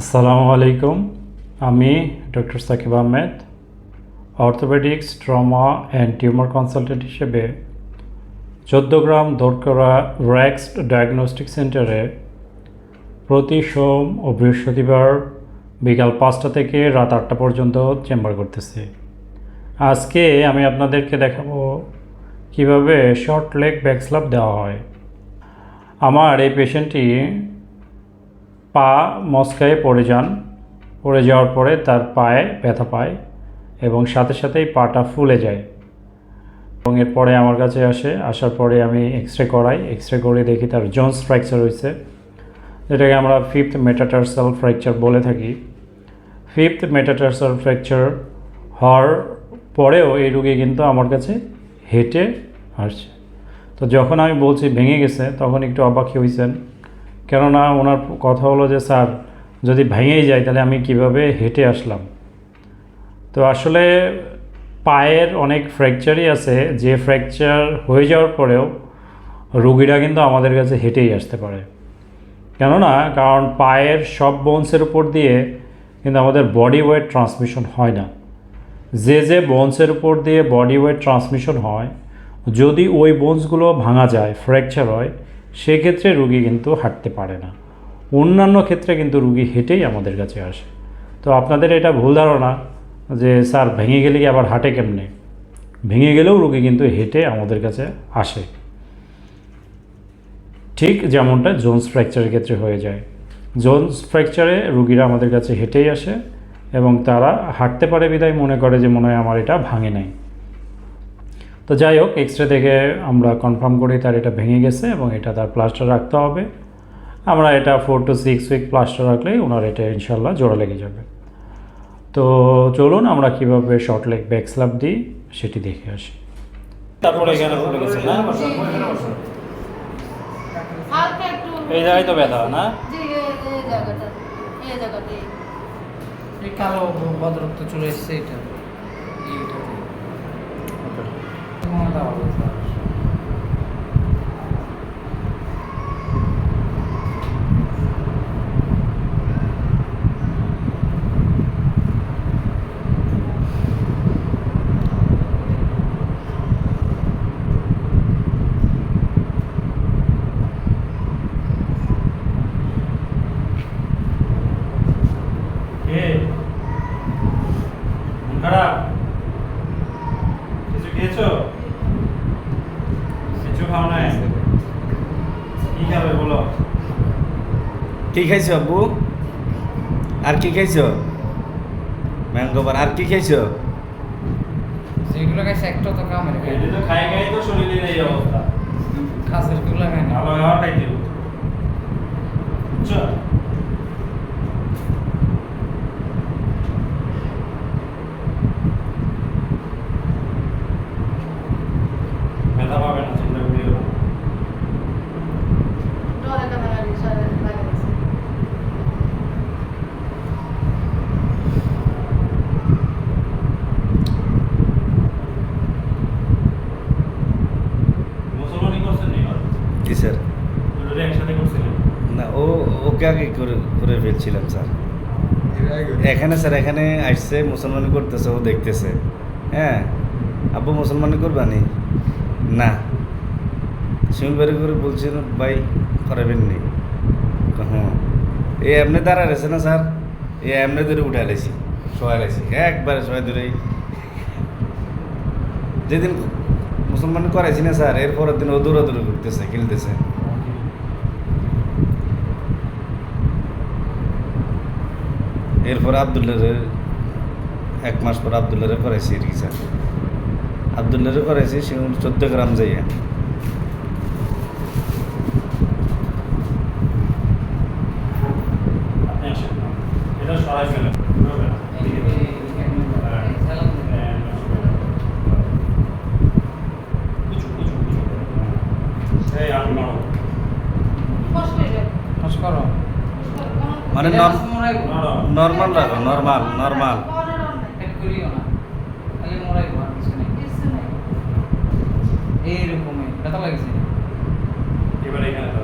আসসালামু আলাইকুম। আমি doctor Sakib Ahmed, orthopaedics, trauma and tumour consultant হিসেবে চোদ্দগ্রাম দোরকরা র্যাক্স ডায়াগনস্টিক সেন্টারে প্রতি সোম ও বৃহস্পতিবার বিকাল পাঁচটা থেকে রাত আটটা পর্যন্ত চেম্বার করতেছি। আজকে আমি আপনাদেরকে দেখাবো কীভাবে শর্ট লেগ ব্যাকস্লাপ দেওয়া হয়। আমার এই পেশেন্টটি পা মস্কায় পড়ে যান। পড়ে যাওয়ার পরে তার পায়ে ব্যথা পায় এবং সাথে সাথেই পাটা ফুলে যায়। এবং এরপরে আমার কাছে আসে। আসার পরে আমি এক্স রে করাই। এক্স রে করে দেখি তার জোন্স ফ্র্যাকচার হয়েছে। যেটাকে আমরা ফিফথ মেটাটার্সাল ফ্র্যাকচার বলে থাকি। ফিফথ মেটাটার্সাল ফ্র্যাকচার হওয়ার পরেও এই রুগী কিন্তু আমার কাছে হেঁটে আসছে। তো যখন আমি বলছি ভেঙে গেছে, তখন একটু অবাক হয়েছেন। কেননা ওনার কথা হলো যে, স্যার, যদি ভেঙেই যায়, তাহলে আমি কীভাবে হেঁটে আসলাম? তো আসলে পায়ের অনেক ফ্র্যাকচারই আছে। যে ফ্র্যাকচার হয়ে যাওয়ার পরেও রুগীরা কিন্তু আমাদের কাছে হেঁটেই আসতে পারে। কেননা, কারণ পায়ের সব বোনসের উপর দিয়ে কিন্তু আমাদের বডি ওয়েট ট্রান্সমিশন হয় না। যে যে বোনসের উপর দিয়ে বডি ওয়েট ট্রান্সমিশন হয়, যদি ওই বোনসগুলো ভাঙা যায় ফ্র্যাকচার হয় সেক্ষেত্রে রুগী কিন্তু হাঁটতে পারে না। অন্যান্য ক্ষেত্রে কিন্তু রুগী হেঁটেই আমাদের কাছে আসে। তো আপনাদের এটা ভুল ধারণা যে, স্যার, ভেঙে গেলে কি আবার হাঁটে কেমনে? ভেঙে গেলেও রুগী কিন্তু হেঁটে আমাদের কাছে আসে। ঠিক যেমনটা জোন্স ফ্র্যাকচারের ক্ষেত্রে হয়ে যায়। জোন্স ফ্র্যাকচারে রুগীরা আমাদের কাছে হেঁটেই আসে এবং তারা হাঁটতে পারে বিদায় মনে করে যে, মনে হয় আমার এটা ভাঙে নাই। তো যাই হোক এক্স রে দেখে আমরা কনফার্ম করি তার এটা ভেঙে গেছে এবং এটা তার প্লাস্টার রাখতে হবে। আমরা এটা four to six week plaster রাখলেই ওনার এটা ইনশাল্লাহ জোড়া লেগে যাবে। তো চলুন আমরা কীভাবে শর্ট লেগ ব্যাক স্ল্যাপ দিই সেটি দেখে আসি। তারপরে এখানে পড়ে গেছে না? এই জায়গায় তো ব্যথা না? জি এই এই জায়গাটা এই জায়গাতে। এই কালো ভদ্রত্ব চলে এসছে এটা। এইটাতে কোনো দেওয়া হবে না। কে মন খারাপ কিছু খেয়েছো কিছু খাও নাই কি খাবে বলো কি খাইছো আব্বু? আর কি খাইছো? ম্যাঙ্গোবার আর কি খাইছো? যেগুলো খাইছে একটা তো কামের এটি তো খাই খাই তো শরীরে এই অবস্থা। খাসেরগুলো খাই না। ভালো খাওয়া খাইতে হবে। বুঝছ ব্যথা পাবে না চিন্তা করিও না ডরে ক্যামেরা রিসারে লাগে গেছে মুসলমানি করছেন নি আর কি স্যার দুটোরে একসাথে করছিলেন না ও ওকে আগে করে করে ফেলছিলাম, স্যার। এখানে স্যার, এখানে আসছে, মুসলমানি করতেছে, ও দেখতেছে। হ্যাঁ? আব্বু মুসলমানি করবানি না? শিমুল বাড়ি করে বলছিল ভাই, করাবেন নি। হ্যাঁ। এ এমনি দাঁড়া রয়েছে না, স্যার? এ এমনি ধরে উঠে আলাইছি সবাই আলাইছি একবারে সবাই ধরেই। যেদিন মুসলমান করাইছি না, স্যার এরপরের দিন ও দৌড়াদৌড়ি করতেছে, খেলতেছে। এরপর আবদুল্লারে এক মাস পর আবদুল্লারে করাইছি স্যার আবদুল্লারে করাইছি সে চোদ্দ গ্রাম যাইয়া আপনি আসেন না। এটা সরাই ফেলেন হবে না। এই- এই- এই- এই- এই সালাম দিন। হ্যাঁ, কুচু, কুচু, কুচু। এই আমি মারো। কষ্ট হয়ে যায় হাস করো মানে। নর্মাল রাখো নর্মাল নর্মাল। এইরকমই ব্যথা লাগছে। এবার এখানে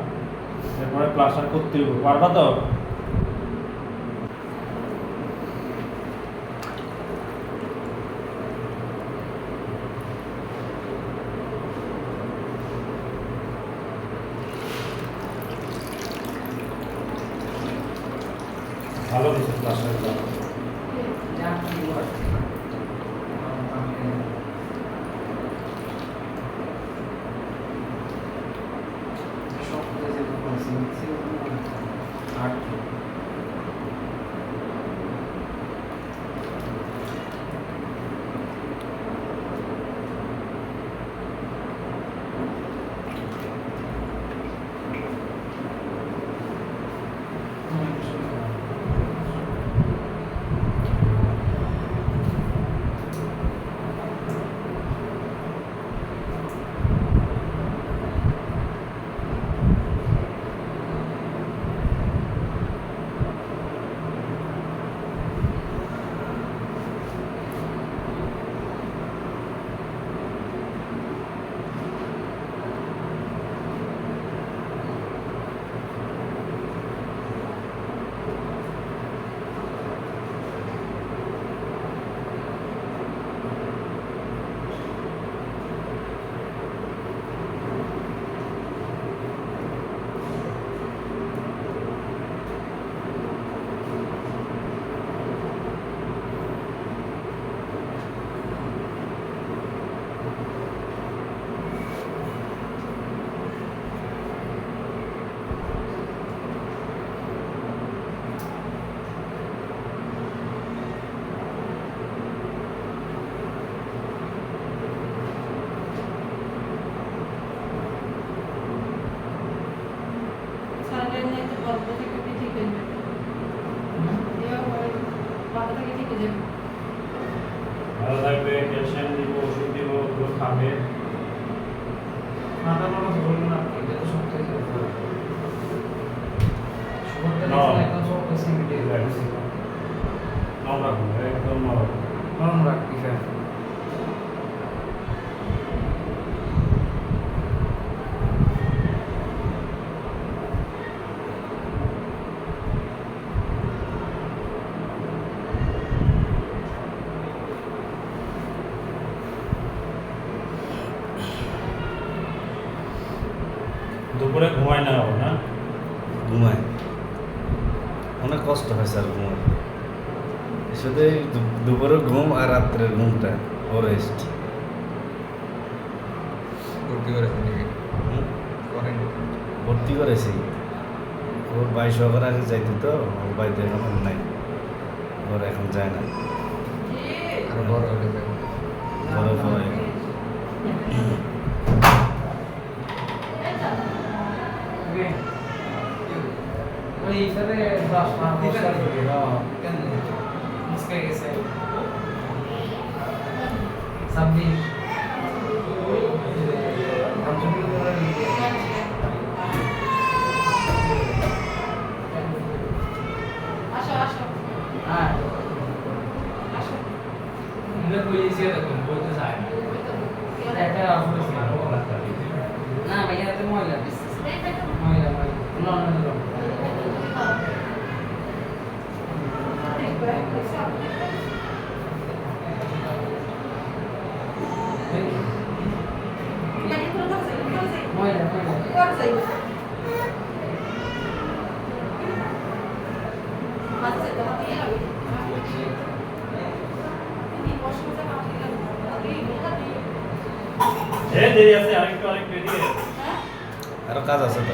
এরপরে প্লাস্টার করতে হবে পারবা তো? ভালো কিছু নরম রাখবি একদম নরম রাখবি ফ্যান দুপুরে ঘুমায় না হবে না? ঘুমায়। অনেক কষ্ট হয় স্যার ঘুমায় শুধু এই দু- দুপুরের ঘুম আর রাত্রের ঘুমটা ও রেস্ট ভর্তি করেছে ভর্তি করেছি। ওর ভাই সহকারে আগে যাইতো তো ওর বাড়িতে এখন নাই। ওর এখন যায় না। আরও বড় বড় ওই হিসাবে দশ কেন মুসকে গেছে পঞ্চমী করে নিয়ে আসো আসো হ্যাঁ আসো মুখে কইছে এরকম বলতে চায় না একটা আসলে ছিল না ভাইয়া তো ময়লা দিচ্ছে ময়লা ময়লা না না না ময়লা ময়লা এ দেরি আছে আরেকটু আরেকটু এদিকে আরও কাজ আছে তো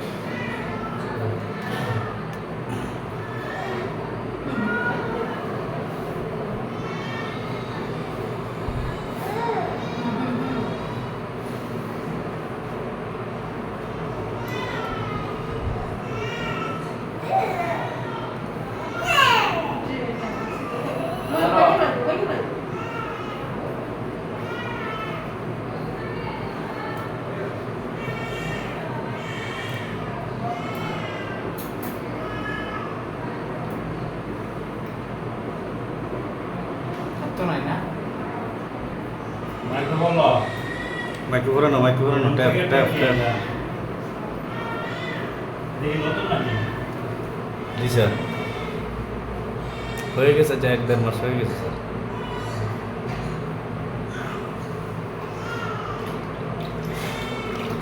তো নাই না মাইক্রো ঘোরানো ট্যাপ ট্যাপ ট্যাপ জি স্যার। হয়ে গেছে যা এক দেড় মাস হয়ে গেছে স্যার।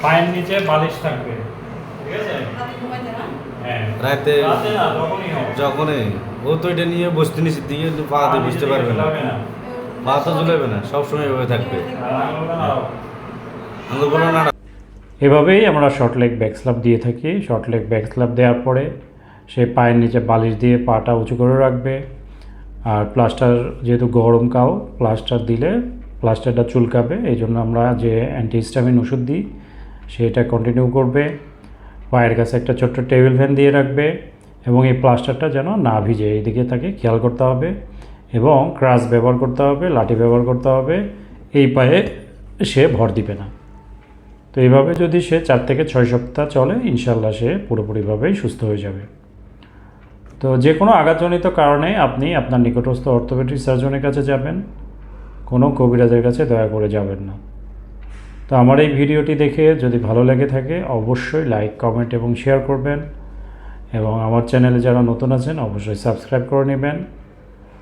পায়ের নিচে বালিশ থাকবে। ঠিক আছে? রাতে হ্যাঁ। রাতে যখনই ও তো এটা নিয়ে বসতে নিচে দিয়ে পা দিয়ে বুঝতে পারবে না। তো ঝুলাবে না, সবসময় এভাবে থাকবে। না এভাবেই আমরা শর্ট লেগ ব্যাক স্ল্যাপ দিয়ে থাকি। শর্ট লেগ ব্যাক স্ল্যাপ দেওয়ার পরে সে পায়ের নিচে বালিশ দিয়ে পাটা উঁচু করে রাখবে। আর প্লাস্টার যেহেতু গরম কাও প্লাস্টার দিলে প্লাস্টারটা চুলকাবে। এই জন্য আমরা যে অ্যান্টিহিস্টামিন ওষুধ দিই, সেটা কন্টিনিউ করবে। পায়ের কাছে একটা ছোট্ট টেবিল ফ্যান দিয়ে রাখবে এবং এই প্লাস্টারটা যেন না ভিজে। এইদিকে তাকে খেয়াল করতে হবে। এবং ক্রাশ ব্যবহার করতে হবে, লাঠি ব্যবহার করতে হবে, এই পায়ে সে ভর দিবে না। তো এইভাবে যদি সে চার থেকে ছয় সপ্তাহ চলে ইনশাল্লাহ সে পুরোপুরিভাবেই সুস্থ হয়ে যাবে। তো যে কোনো আঘাতজনিত কারণে আপনি আপনার নিকটস্থ অর্থোপেডিক সার্জনের কাছে যাবেন, কোনো কবিরাজের কাছে দয়া করে যাবেন না। তো আমার এই ভিডিওটি দেখে যদি ভালো লেগে থাকে, অবশ্যই লাইক, কমেন্ট এবং শেয়ার করবেন। এবং আমার চ্যানেলে যারা নতুন আছেন, অবশ্যই সাবস্ক্রাইব করে নেবেন।